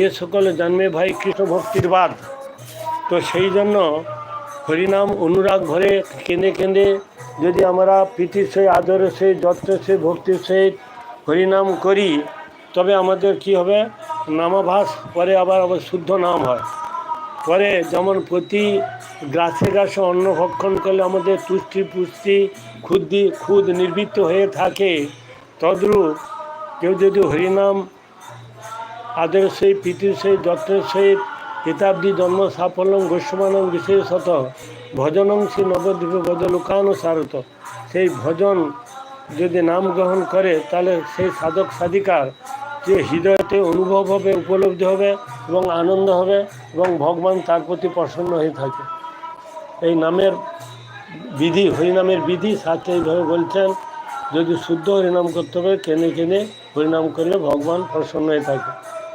এ সকলে জন্মে ভাই কৃষ্ণ ভক্তির বাদ। তো সেই জন্য হরিনাম অনুরাগ ভরে কেঁদে কেঁদে যদি আমরা প্রীতির সহিত, আদরের সহিত, যত্নের সহিত, ভক্তির সহিত হরিনাম করি, তবে আমাদের কি হবে? নামাভাস, পরে আবার আবার শুদ্ধ নাম হয়। পরে যেমন প্রতি গ্রাসে গ্রাসে অন্ন ভক্ষণ করলে আমাদের তুষ্টি পুষ্টি ক্ষুদ্রি ক্ষুদ নির্বৃত্ত হয়ে থাকে, তদ্রূপ কেউ যদি হরিনাম আদরের সহিত প্রীতির সহিত যত্নের সহিত হিতাব্দি জন্ম সাফল্যম গোস্বানম বিশেষত ভজনং শ্রী নবদ্বীপে বদলোকানুসারত সেই ভজন যদি নাম গ্রহণ করে, তাহলে সেই সাধক সাধিকার যে হৃদয়তে অনুভব হবে, উপলব্ধি হবে এবং আনন্দ হবে এবং ভগবান তার প্রতি প্রসন্ন হয়ে থাকে। এই নামের বিধি, হরিনামের বিধি সাথে এইভাবে বলছেন, যদি শুদ্ধ হরিনাম করতে হবে, কেনে কেনে হরিনাম করলে ভগবান প্রসন্ন হয়ে থাকে।